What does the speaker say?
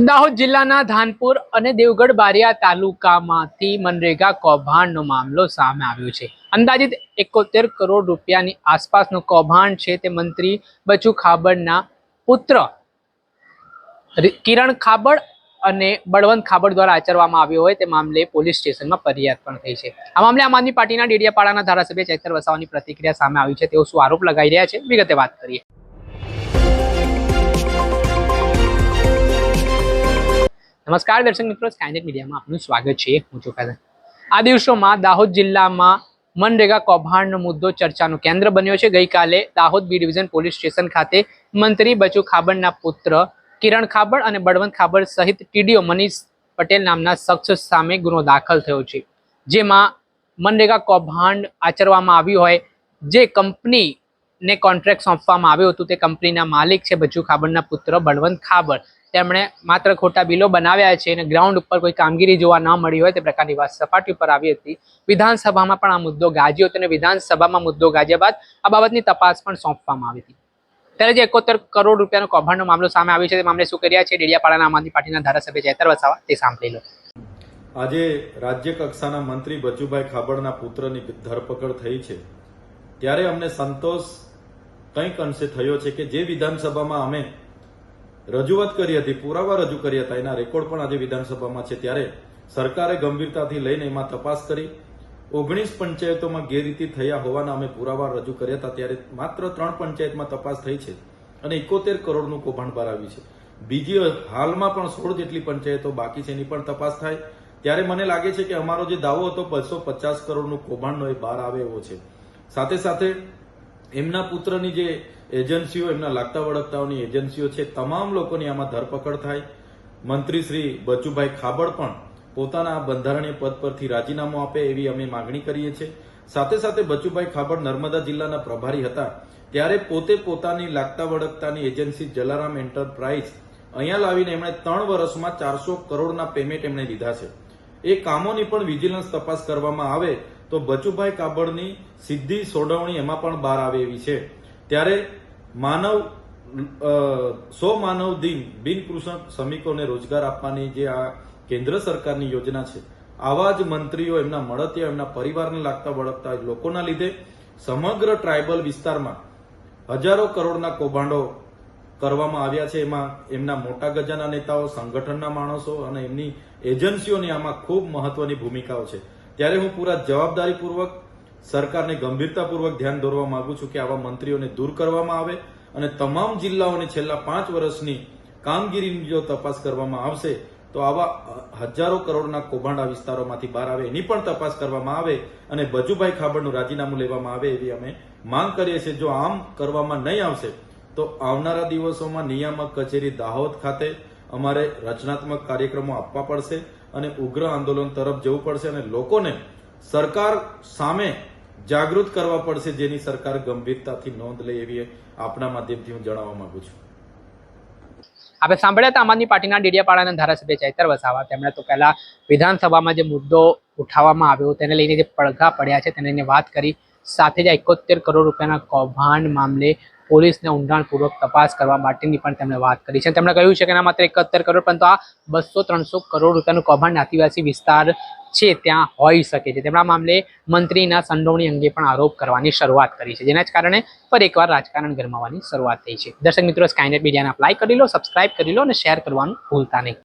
દાહોદ જિલ્લાના ધાનપુર અને દેવગઢ બારિયા તાલુકામાંથી મનરેગા કૌભાંડનો મામલો સામે આવ્યો છે. અંદાજિત એકોતેર કરોડ રૂપિયાની આસપાસનું કૌભાંડ છે તે મંત્રી બચુ ખાબડના પુત્ર કિરણ ખાબડ અને બળવંત ખાબડ દ્વારા આચરવામાં આવ્યો હોય તે મામલે પોલીસ સ્ટેશનમાં ફરિયાદ પણ થઈ છે. આ મામલે આમ આદમી પાર્ટીના ડેડિયાપાડાના ધારાસભ્ય ચૈતર વસાવાની પ્રતિક્રિયા સામે આવી છે. તેઓ શું આરોપ લગાઈ રહ્યા છે? વિગતે વાત કરીએ. નમસ્કાર દર્શક મિત્રો સ્કાયનેટ મીડિયામાં આપનું સ્વાગત છે. હું છું આ દિવસોમાં દાહોદ જિલ્લામાં મનરેગા કૌભાંડનો મુદ્દો ચર્ચાનું કેન્દ્ર બન્યો છે. ગઈકાલે Dahod B division police station ખાતે મંત્રી બચુ ખાબડના પુત્ર કિરણ ખાબડ અને બળવંત ખાબડ સહિત ટીડીઓ મનીષ પટેલ નામના શખ્સ સામે ગુનો દાખલ થયો છે. જેમાં મનરેગા કૌભાંડ આચરવામાં આવ્યું હોય, જે કંપનીને કોન્ટ્રાક્ટ સોંપવામાં આવ્યું હતું, તે કંપનીના માલિક છે બચુ ખાબડના પુત્ર બળવંત ખાબડ. તેમણે માત્ર ખોટા બિલો બનાવ્યા છે અને ગ્રાઉન્ડ ઉપર કોઈ કામગીરી જોવા ન મળી હોય તે પ્રકારની વાત સપાટી ઉપર આવી હતી. વિધાનસભામાં પણ આ મુદ્દો ગાજ્યો હતો અને વિધાનસભામાં મુદ્દો ગાજ્યા બાદ આ બાબતની તપાસ પણ સોંપવામાં આવી હતી. ત્યારે જે એકોતેર કરોડ રૂપિયાનો કૌભાંડનો મામલો સામે આવ્યો છે, તે મામલે શું કર્યા છે? ડેડિયાપાડાના આમ આદમી પાર્ટીના ધારાસભ્ય ચેતર વસાવા તે સાંભળી લો. આજે રાજ્ય કક્ષાના મંત્રી બચુભાઈ ખાબડના પુત્રની ધરપકડ થઈ છે. ત્યારે અમને સંતોષ કંઈક અંશે થયો છે કે જે વિધાનસભામાં અમે રજૂઆત કરી હતી, પુરાવા રજૂ કર્યા હતા. એના રેકોર્ડ પણ આજે વિધાનસભામાં છે. ત્યારે સરકારે ગંભીરતાથી લઈને એમાં તપાસ કરી. ઓગણીસ પંચાયતોમાં ગેરરીતિ થયા હોવાના અમે પુરાવા રજૂ કર્યા હતા. ત્યારે માત્ર ત્રણ પંચાયતમાં તપાસ થઈ છે અને એકોતેર કરોડનું કૌભાંડ બહાર આવ્યું છે. બીજી હાલમાં પણ સોળ જેટલી પંચાયતો બાકી છે એની પણ તપાસ થાય. ત્યારે મને લાગે છે કે અમારો જે દાવો હતો, બસો પચાસ કરોડનું કૌભાંડનો એ બહાર આવે એવો છે. સાથે સાથે એમના પુત્રની જે એજન્સીઓ, એમના લાગતા વળગતાઓની એજન્સીઓ છે, તમામ લોકોની આમાં ધરપકડ થાય. મંત્રી શ્રી બચુભાઈ ખાબડ પણ પોતાના બંધારણીય પદ પરથી રાજીનામું આપે એવી અમે માગણી કરીએ છીએ. સાથે સાથે બચુભાઈ ખાબડ નર્મદા જિલ્લાના પ્રભારી હતા. ત્યારે પોતે પોતાની લાગતા વળગતાની એજન્સી જલારામ એન્ટરપ્રાઇઝ અહીંયા લાવીને એમણે ત્રણ વર્ષમાં ચારસો કરોડના પેમેન્ટ એમણે લીધા છે. એ કામોની પણ વિજિલન્સ તપાસ કરવામાં આવે તો બચુભાઈ કાબડની સીધી સોડવણી એમાં પણ બહાર આવે એવી છે. ત્યારે માનવ સો માનવ દિન, બિન કૃષક શ્રમિકોને રોજગાર આપવાની જે આ કેન્દ્ર સરકારની યોજના છે, આવા જ મંત્રીઓ એમના મળતિયા, એમના પરિવારને લાગતા વળગતા લોકોના લીધે સમગ્ર ટ્રાયબલ વિસ્તારમાં હજારો કરોડના કૌભાંડો કરવામાં આવ્યા છે. એમાં એમના મોટા ગજાના નેતાઓ, સંગઠનના માણસો અને એમની એજન્સીઓની આમાં ખૂબ મહત્વની ભૂમિકાઓ છે. ત્યારે હું પૂરા જવાબદારીપૂર્વક, સરકારને ગંભીરતાપૂર્વક ધ્યાન દોરવા માંગુ છું કે આવા મંત્રીઓને દૂર કરવામાં આવે અને તમામ જિલ્લાઓને છેલ્લા પાંચ વર્ષની કામગીરીની જો તપાસ કરવામાં આવશે, તો આવા હજારો કરોડના કૌભાંડા વિસ્તારોમાંથી બહાર આવે એની પણ તપાસ કરવામાં આવે અને બજુભાઈ ખાબડનું રાજીનામું લેવામાં આવે એવી અમે માંગ કરીએ છીએ. જો આમ કરવામાં નહીં આવશે, તો આવનારા દિવસોમાં નિયામક કચેરી દાહોદ ખાતે અમારે રચનાત્મક કાર્યક્રમો આપવા પડશે અને ઉગ્ર આંદોલન તરફ જવું પડશે અને લોકોને સરકાર સામે જાગૃત કરવા પડશે જેની સરકાર ગંભીરતાથી નોંધ લે એવી આપના માધ્યમથી હું જણાવવા માંગુ છું. આપણે સાંભળ્યા હતા આમ આદમી પાર્ટીના ડેડિયાપાડાના ધારાસભ્ય ચૈતર વસાવા. તેમણે તો પહેલા વિધાનસભામાં જે મુદ્દો ઉઠાવવામાં આવ્યો તેને લઈને જે પડઘા પડ્યા છે તેને વાત કરી. સાથે જ એકોતેર કરોડ રૂપિયાના કૌભાંડ મામલે પોલીસને ઊંડાણપૂર્વક તપાસ કરવા માટેની પણ તેમણે વાત કરી છે. તેમણે કહ્યું છે કે ના માત્ર એકોતેર કરોડ, પરંતુ આ બસો ત્રણસો કરોડ રૂપિયાનું કૌભાંડ આદિવાસી વિસ્તાર છે, ત્યાં હોઈ શકે છે. તેમના મામલે મંત્રીના સંડોવણી અંગે પણ આરોપ કરવાની શરૂઆત કરી છે, જેના જ કારણે ફરી એકવાર રાજકારણ ગરમાવાની શરૂઆત થઈ છે. દર્શક મિત્રો સ્કાયનેટ મીડિયાને અપ્લાય કરી લો સબસ્ક્રાઇબ કરી લો અને શેર કરવાનું ભૂલતા નહીં.